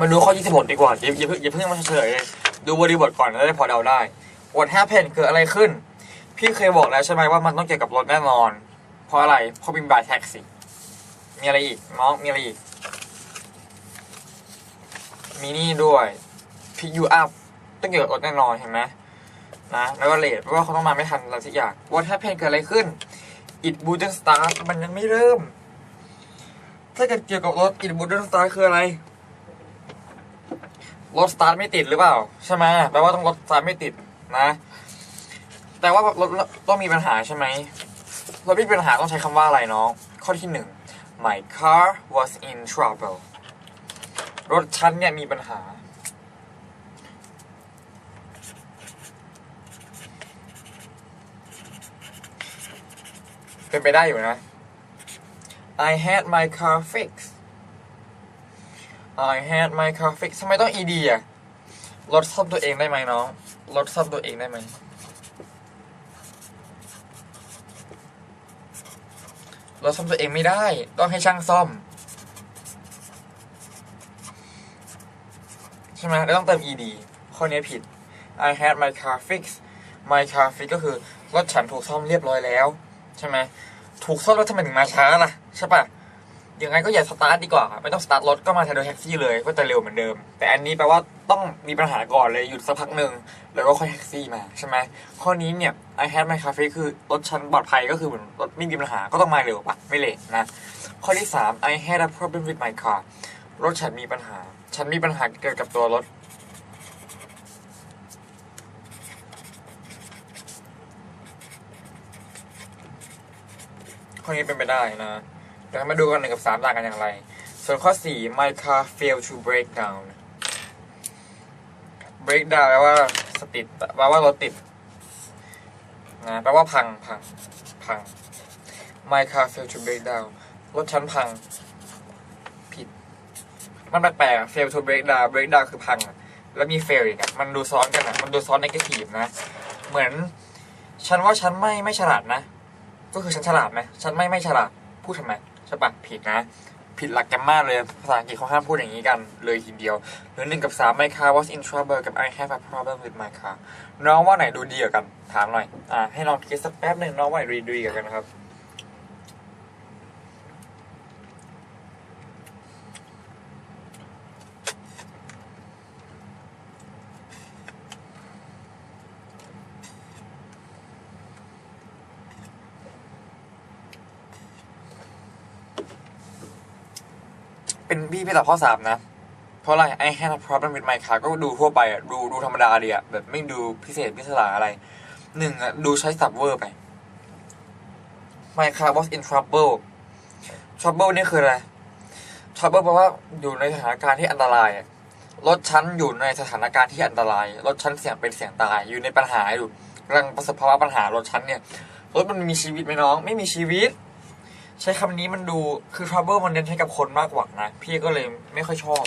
มาดูข้อ 26 ดีกว่าอย่าอย่าเพิ่งอย่าเพิ่งมาเฉลยเลยดูบริบทก่อนแล้วได้พอเดาได้ What happened เกิดอะไรขึ้น พี่เคยบอกแล้วใช่ไหมว่ามันต้องเกี่ยวกับรถแน่นอน เพราะอะไรเพราะเป็นบายแท็กซี่มีอะไรอีกน้องมีอะไรอีก มีนี่ด้วย pick you up ต้องเกี่ยวกับรถแน่นอนเห็นไหมนะแล้วก็เลทเพราะว่าเขาต้องมาไม่ทันอะไรสักอย่าง What happened เกิดอะไรขึ้น it wouldn't start มันยังไม่เริ่ม ถ้าเกิดเกี่ยวกับรถ it wouldn't start คืออะไร รถสตาร์ทไม่ติดหรือเปล่า ใช่ไหมแปลว่าต้องรถสตาร์ทไม่ติดนะ แต่ว่ารถต้องมีปัญหาใช่ไหมรถมีปัญหาต้องใช้คำว่าอะไรน้อง ข้อที่หนึ่ง my car was in trouble รถฉันเนี่ยมีปัญหา เป็นไปได้อยู่นะ I had my car fixed I had my car fixed ทำไมต้อง ed อะรถซ่อมตัวเองได้ไหมน้องรถซ่อมตัวเองได้ไหมรถซ่อมตัวเองไม่ได้ ต้องให้ช่างซ่อม ใช่ไหมแล้วต้องเติม ed ข้อนี้ผิด I had my car fixed my car fixed ก็คือ รถฉันถูกซ่อมเรียบร้อยแล้ว ใช่ไหม ถูกซ่อมแล้วทำไมถึงมาช้าล่ะ ใช่ปะ ยังไงก็อย่าสตาร์ทดีกว่าไม่ต้องสตาร์ทรถก็มาแทนโดยแท็กซี่เลยก็จะเร็วเหมือนเดิม แต่อันนี้แปลว่าต้องมีปัญหาก่อนเลยหยุดสักพักหนึ่งแล้วก็ค่อยแท็กซี่มาใช่ไหมข้อนี้เนี่ย I had my cafe คือรถฉันปลอดภัยก็คือเหมือนรถไม่มีปัญหาก็ต้องมาเร็วปะไม่เลทนะ ข้อที่สาม I had a problem with my car รถฉันมีปัญหา ฉันมีปัญหาเกี่ยวกับตัวรถข้อนี้เป็นไปได้นะ เดี๋ยวมาดูกันหนึ่งกับสามต่างกันอย่างไร ส่วนข้อสี่ my car failed to break down break down แปลว่าสติดแปลว่ารถติดนะแปลว่าพังพังพัง my car failed to break down รถฉันพัง ผิด มันแปลกๆ fail to break down break down คือพัง แล้วมี fail อีกอะมันดูซ้อนกันอะมันดูซ้อน negative นะ เหมือน ฉันว่าฉันไม่ไม่ฉลาดนะ ก็คือฉันฉลาดไหมฉันไม่ไม่ฉลาด พูดทำไม ฉบับผิดนะ ผิดหลักแกรมมาเลยภาษาอังกฤษเขาห้ามพูดอย่างนี้กันเลยทีเดียว หรือหนึ่งกับสามไม่ค่ะ was in trouble กับ I have a problem with my car น้องว่าไหนดูดีกว่ากันถามหน่อยอ่าให้น้องคิดสักแป๊บหนึ่งน้องว่าไหนดูดีกว่ากันครับ เป็นพี่พี่ตอบข้อสามนะ เพราะอะไร I had a problem with my car ก็ดูทั่วไปอะดูดูธรรมดาดีอะแบบไม่ดูพิเศษพิศดารอะไรหนึ่งอะดูใช้สับเวอร์ไป my car was in trouble trouble นี่คืออะไร trouble แปลว่าอยู่ในสถานการณ์ที่อันตรายอะรถฉันอยู่ในสถานการณ์ที่อันตราย รถฉันเสี่ยงเป็นเสี่ยงตาย อยู่ในปัญหาอยู่กำลังประสบภาวะปัญหารถฉันเนี่ย รถมันมีชีวิตไหมน้อง ไม่มีชีวิต ใช้คำนี้มันดูคือ trouble มันเน้นให้กับคนมากกว่านะ พี่ก็เลยไม่ค่อยชอบ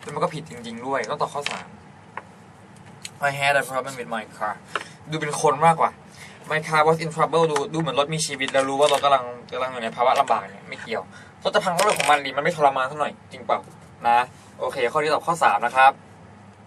แล้วมันก็ผิดจริง ๆ ด้วยต้องตอบข้อสาม I had a problem with my car ดูเป็นคนมากกว่า My car was in trouble ดูดูเหมือนรถมีชีวิต แล้วรู้ว่ารถกำลังกำลังอยู่ในภาวะลำบากเนี่ยไม่เกี่ยวรถจะพังก็เรื่องของมันดิมันไม่ทรมานเท่าไหร่จริงเปล่านะ โอเค ข้อที่ตอบข้อสามนะครับ